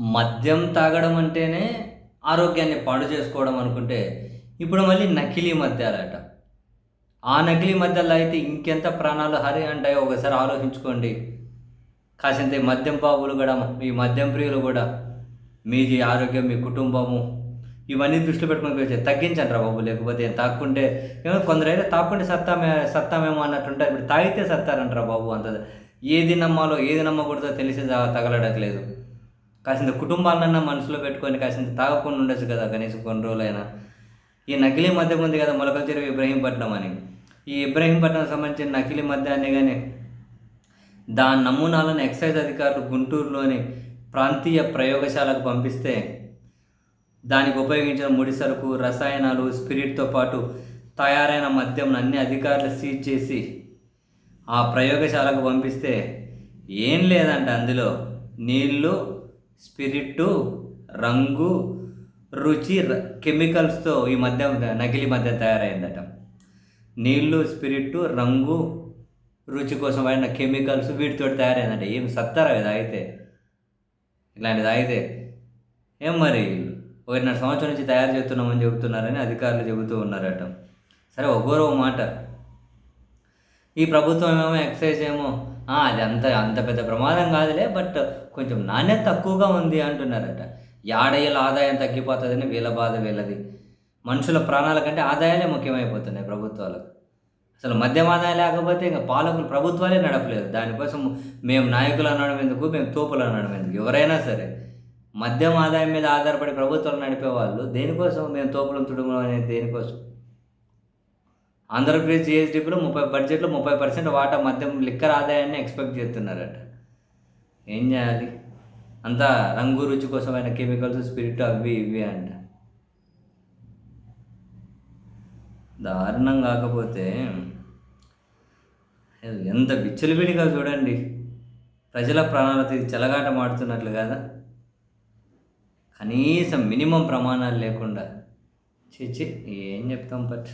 మద్యం తాగడం అంటేనే ఆరోగ్యాన్ని పాడు చేసుకోవడం అనుకుంటే ఇప్పుడు మళ్ళీ నకిలీ మద్యాలట. ఆ నకిలీ మద్యాలు అయితే ఇంకెంత ప్రాణాలు హరి అంటాయో ఒకసారి ఆలోచించుకోండి. కాసింత ఈ మద్యం బాబులు కూడా ఈ మద్యం ప్రియులు కూడా మీది ఆరోగ్యం మీ కుటుంబము ఇవన్నీ దృష్టిలో పెట్టుకుని కొంచెం తగ్గించండి రా బాబు లేకపోతే తాక్కుంటే ఏమో కొందరైతే తాక్కుంటే సత్తామే సత్తామేమో అన్నట్టుంటారు. ఇప్పుడు తాగితే సత్తారంటారా బాబు అంత ఏది నమ్మాలో ఏది నమ్మకూడదో తెలిసి తా- తగలడట్లేదు కాసింత కుటుంబాలన్నా మనసులో పెట్టుకొని కాసింత తాగకుండా ఉండొచ్చు కదా కనీసం కొన్ని రోజులైనా. ఈ నకిలీ మద్యం ఉంది కదా మొలకల చెరువు ఇబ్రహీంపట్నం అని. ఈ ఇబ్రహీంపట్నం సంబంధించిన నకిలీ మద్యాన్ని కానీ దాని నమూనాలను ఎక్సైజ్ అధికారులు గుంటూరులోని ప్రాంతీయ ప్రయోగశాలకు పంపిస్తే దానికి ఉపయోగించిన ముడి సరుకు రసాయనాలు స్పిరిట్తో పాటు తయారైన మద్యం అన్ని అధికారులు సీజ్ చేసి ఆ ప్రయోగశాలకు పంపిస్తే ఏం లేదంట అందులో. నీళ్ళు స్పిరిట్టు రంగు రుచి ర- కెమికల్స్తో ఈ మధ్య నకిలీ మధ్య తయారైందట. నీళ్ళు స్పిరిట్టు రంగు రుచి కోసం వాడిన కెమికల్స్ వీటితో తయారైందంట. ఏం సత్తారా ఇది అయితే ఇలాంటిది అయితే ఏం మరి ఒకటిన్నర సంవత్సరం నుంచి తయారు చేస్తున్నామని చెబుతున్నారని అధికారులు చెబుతూ ఉన్నారట. సరే ఒక్కోరో మాట. ఈ ప్రభుత్వం ఏమో ఎక్సైజ్ ఏమో అది అంత అంత పెద్ద ప్రమాదం కాదులే బట్ కొంచెం నాణ్యత తక్కువగా ఉంది అంటున్నారట. యాడయ్యల ఆదాయం తగ్గిపోతుందని వీళ్ళ బాధ వీళ్ళది. మనుషుల ప్రాణాల కంటే ఆదాయాలే ముఖ్యమైపోతున్నాయి ప్రభుత్వాలకు. అసలు మద్యం ఆదాయం లేకపోతే ఇంకా పాలకులు ప్రభుత్వాలే నడపలేదు. దానికోసం మేము నాయకులు అనడం ఎందుకు? మేము తోపులు అనడం ఎందుకు? ఎవరైనా సరే మద్యం ఆదాయం మీద ఆధారపడి ప్రభుత్వాలు నడిపే వాళ్ళు దేనికోసం? మేము తోపులం తుడుము అనేది దేనికోసం? ఆంధ్రప్రదేశ్ జిఎస్డిపిలో ముప్పై బడ్జెట్లో ముప్పై పర్సెంట్ వాటా మద్యం లిక్కర్ ఆదాయాన్ని ఎక్స్పెక్ట్ చేస్తున్నారట. ఏం చేయాలి? అంతా రంగు రుచి కోసమైన కెమికల్స్ స్పిరిట్ అవి ఇవి అంట. దారుణం కాకపోతే ఎంత విచ్చలవిడిగా చూడండి. ప్రజల ప్రాణాలతో ఇది చెలగాట మాడుతున్నట్లు కదా. కనీసం మినిమం ప్రమాణాలు లేకుండా. చిచి ఏం చెప్తాం పట్